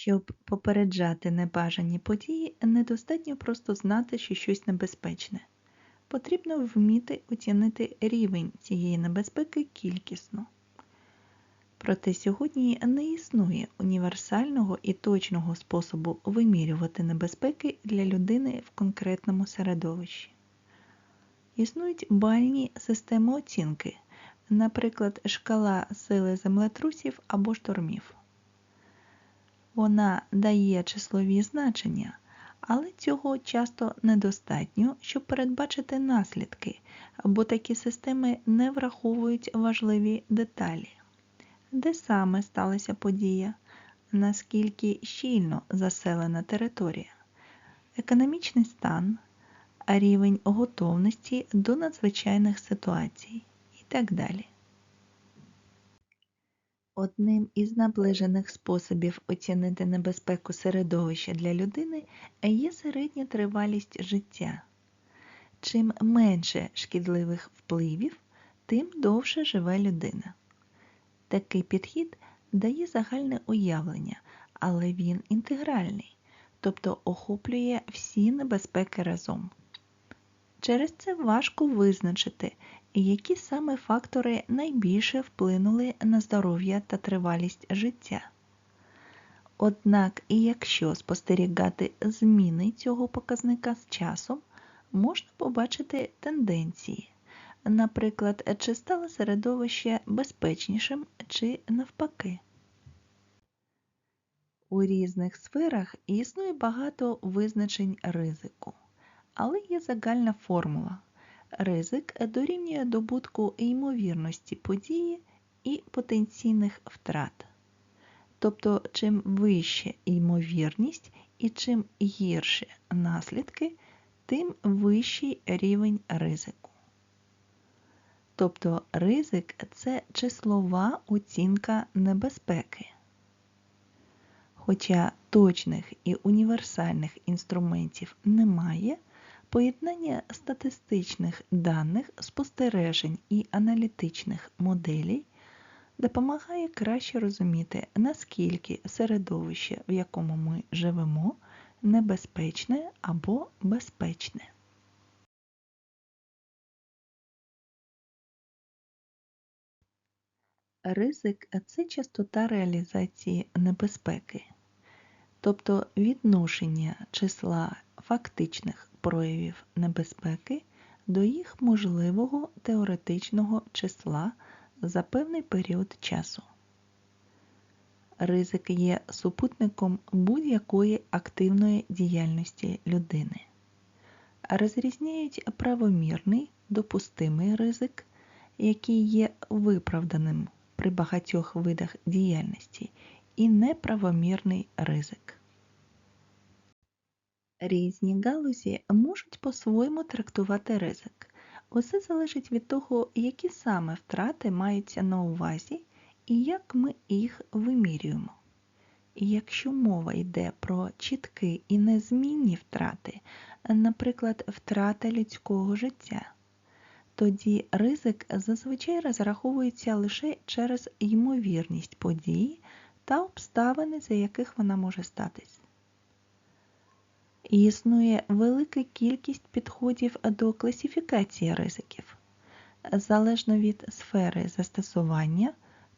Щоб попереджати небажані події, недостатньо просто знати, що щось небезпечне. Потрібно вміти оцінити рівень цієї небезпеки кількісно. Проте сьогодні не існує універсального і точного способу вимірювати небезпеки для людини в конкретному середовищі. Існують бальні системи оцінки, наприклад, шкала сили землетрусів або штормів. Вона дає числові значення, але цього часто недостатньо, щоб передбачити наслідки, бо такі системи не враховують важливі деталі, де саме сталася подія, наскільки щільно заселена територія, економічний стан, рівень готовності до надзвичайних ситуацій і так далі. Одним із наближених способів оцінити небезпеку середовища для людини є середня тривалість життя. Чим менше шкідливих впливів, тим довше живе людина. Такий підхід дає загальне уявлення, але він інтегральний, тобто охоплює всі небезпеки разом. Через це важко визначити, які саме фактори найбільше вплинули на здоров'я та тривалість життя. Однак, і якщо спостерігати зміни цього показника з часом, можна побачити тенденції, наприклад, чи стало середовище безпечнішим, чи навпаки. У різних сферах існує багато визначень ризику, але є загальна формула. Ризик дорівнює добутку ймовірності події і потенційних втрат. Тобто, чим вища ймовірність і чим гірші наслідки, тим вищий рівень ризику. Тобто ризик це числова оцінка небезпеки. Хоча точних і універсальних інструментів немає, Поєднання статистичних даних, спостережень і аналітичних моделей допомагає краще розуміти, наскільки середовище, в якому ми живемо, небезпечне або безпечне. Ризик це частота реалізації небезпеки, тобто відношення числа фактичних проявів небезпеки до їх можливого теоретичного числа за певний період часу. Ризик є супутником будь-якої активної діяльності людини. Розрізняють правомірний допустимий ризик, який є виправданим при багатьох видах діяльності, і неправомірний ризик. Різні галузі можуть по-своєму трактувати ризик. Усе залежить від того, які саме втрати маються на увазі і як ми їх вимірюємо. Якщо мова йде про чіткі і незмінні втрати, наприклад, втрата людського життя, тоді ризик зазвичай розраховується лише через ймовірність події та обставини, за яких вона може статись. Існує велика кількість підходів до класифікації ризиків, залежно від сфери застосування,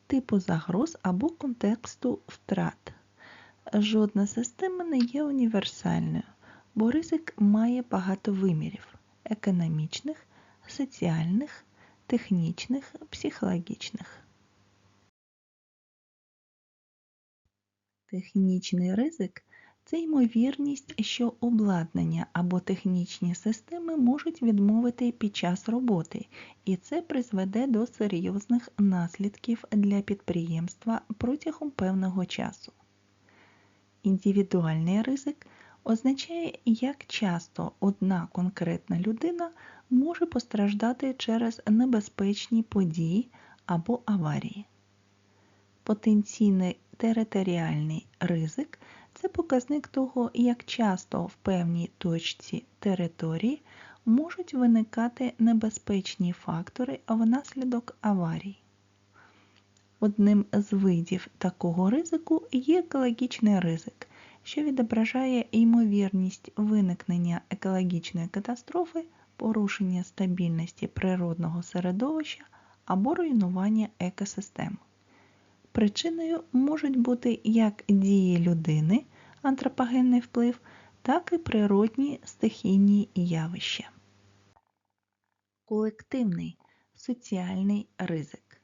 типу загроз або контексту втрат. Жодна система не є універсальною, бо ризик має багато вимірів економічних, соціальних, технічних, психологічних. Технічний ризик це ймовірність, що обладнання або технічні системи можуть відмовити під час роботи, і це призведе до серйозних наслідків для підприємства протягом певного часу. Індивідуальний ризик означає, як часто одна конкретна людина може постраждати через небезпечні події або аварії. Потенційний територіальний ризик це показник того, як часто в певній точці території можуть виникати небезпечні фактори внаслідок аварій. Одним з видів такого ризику є екологічний ризик, що відображає ймовірність виникнення екологічної катастрофи, порушення стабільності природного середовища або руйнування екосистем. Причиною можуть бути як дії людини, антропогенний вплив, так і природні стихійні явища. Колективний соціальний ризик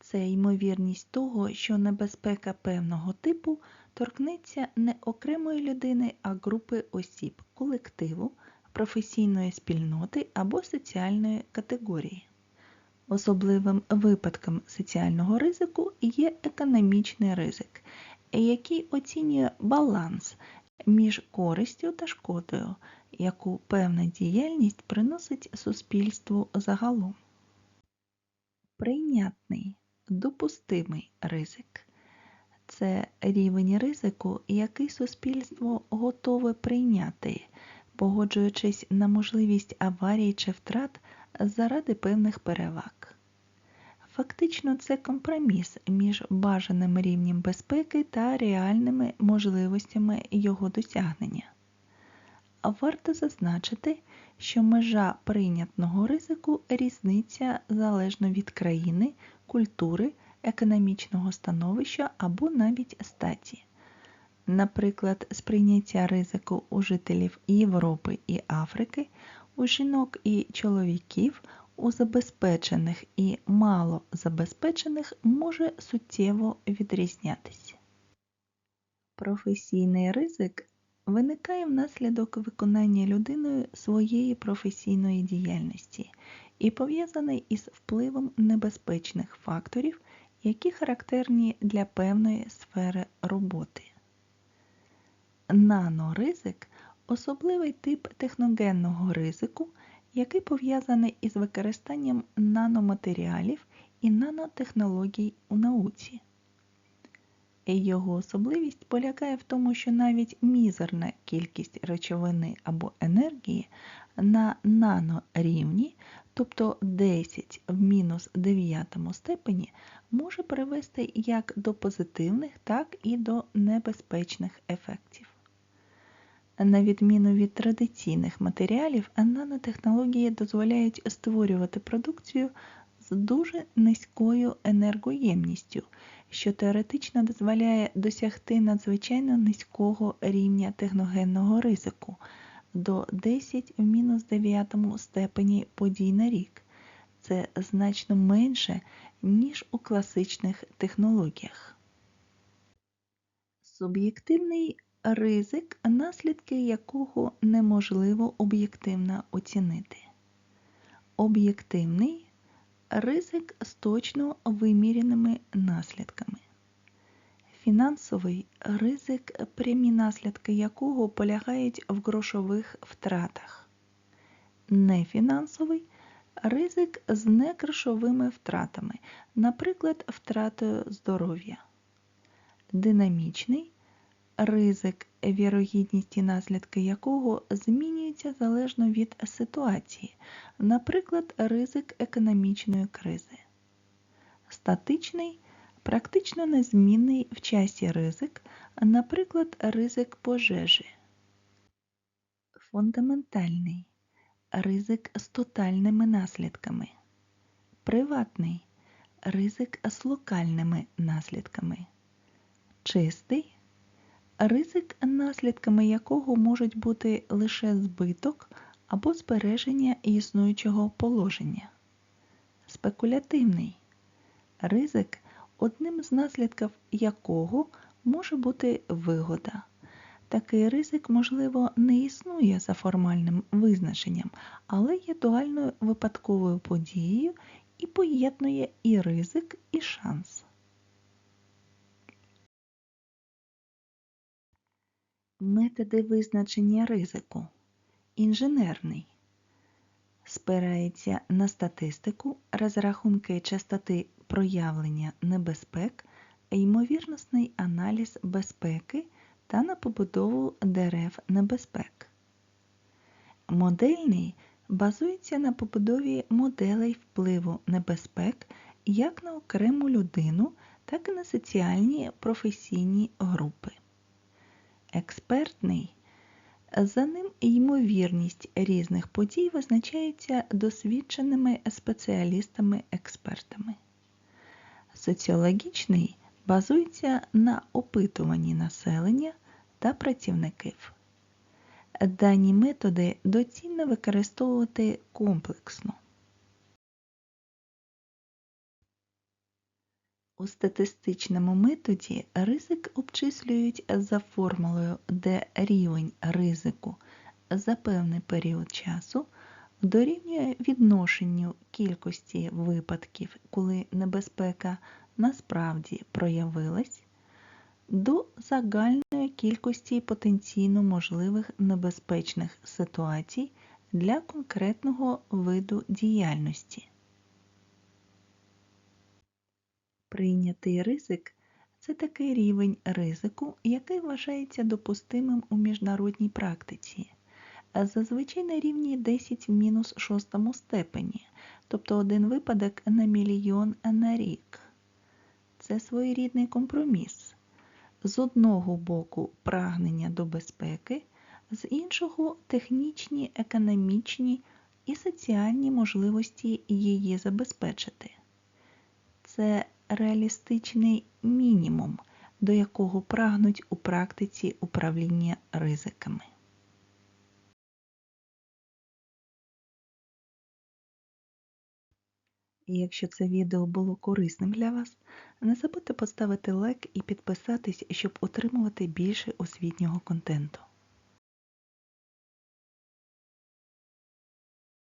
це ймовірність того, що небезпека певного типу торкнеться не окремої людини, а групи осіб, колективу, професійної спільноти або соціальної категорії. Особливим випадком соціального ризику є економічний ризик, який оцінює баланс між користю та шкодою, яку певна діяльність приносить суспільству загалом. Прийнятний, допустимий ризик це рівень ризику, який суспільство готове прийняти, погоджуючись на можливість аварій чи втрат заради певних переваг. Фактично, це компроміс між бажаним рівнем безпеки та реальними можливостями його досягнення. Варто зазначити, що межа прийнятного ризику різниця залежно від країни, культури, економічного становища або навіть статі. Наприклад, сприйняття ризику у жителів Європи і Африки, у жінок і чоловіків, у забезпечених і малозабезпечених може суттєво відрізнятися. Професійний ризик виникає внаслідок виконання людиною своєї професійної діяльності і пов'язаний із впливом небезпечних факторів, які характерні для певної сфери роботи. Наноризик особливий тип техногенного ризику, який пов'язаний із використанням наноматеріалів і нанотехнологій у науці. Його особливість полягає в тому, що навіть мізерна кількість речовини або енергії на нанорівні, тобто 10 в мінус 9 степені, може привести як до позитивних, так і до небезпечних ефектів. На відміну від традиційних матеріалів, нанотехнології дозволяють створювати продукцію з дуже низькою енергоємністю, що теоретично дозволяє досягти надзвичайно низького рівня техногенного ризику до 10 в мінус 9 степені подій на рік. Це значно менше, ніж у класичних технологіях. Суб'єктивний ризик, наслідки якого неможливо об'єктивно оцінити. Об'єктивний ризик з точно виміреними наслідками. Фінансовий ризик, прямі наслідки якого полягають в грошових втратах. Нефінансовий ризик з негрошовими втратами, наприклад, втратою здоров'я. Динамічний ризик, вірогідність і наслідки якого змінюються залежно від ситуації, наприклад, ризик економічної кризи. Статичний практично незмінний в часі ризик, наприклад, ризик пожежі. Фундаментальний ризик з тотальними наслідками. Приватний ризик з локальними наслідками. Чистий ризик, наслідками якого можуть бути лише збиток або збереження існуючого положення. Спекулятивний ризик, одним з наслідків якого може бути вигода. Такий ризик, можливо, не існує за формальним визначенням, але є дуальною випадковою подією і поєднує і ризик, і шанс. Методи визначення ризику. Інженерний спирається на статистику, розрахунки частоти проявлення небезпек, ймовірностний аналіз безпеки та на побудову дерев небезпек. Модельний базується на побудові моделей впливу небезпек як на окрему людину, так і на соціальні професійні групи. Експертний за ним ймовірність різних подій визначається досвідченими спеціалістами-експертами. Соціологічний базується на опитуванні населення та працівників. Дані методи доцільно використовувати комплексно. У статистичному методі ризик обчислюють за формулою, де рівень ризику за певний період часу дорівнює відношенню кількості випадків, коли небезпека насправді проявилась, до загальної кількості потенційно можливих небезпечних ситуацій для конкретного виду діяльності. Прийнятий ризик це такий рівень ризику, який вважається допустимим у міжнародній практиці, зазвичай на рівні 10 в мінус шостому степені, тобто один випадок на мільйон на рік. Це своєрідний компроміс. З одного боку прагнення до безпеки, з іншого технічні, економічні і соціальні можливості її забезпечити. Це реалістичний мінімум, до якого прагнуть у практиці управління ризиками. Якщо це відео було корисним для вас, не забудьте поставити лайк і підписатись, щоб отримувати більше освітнього контенту.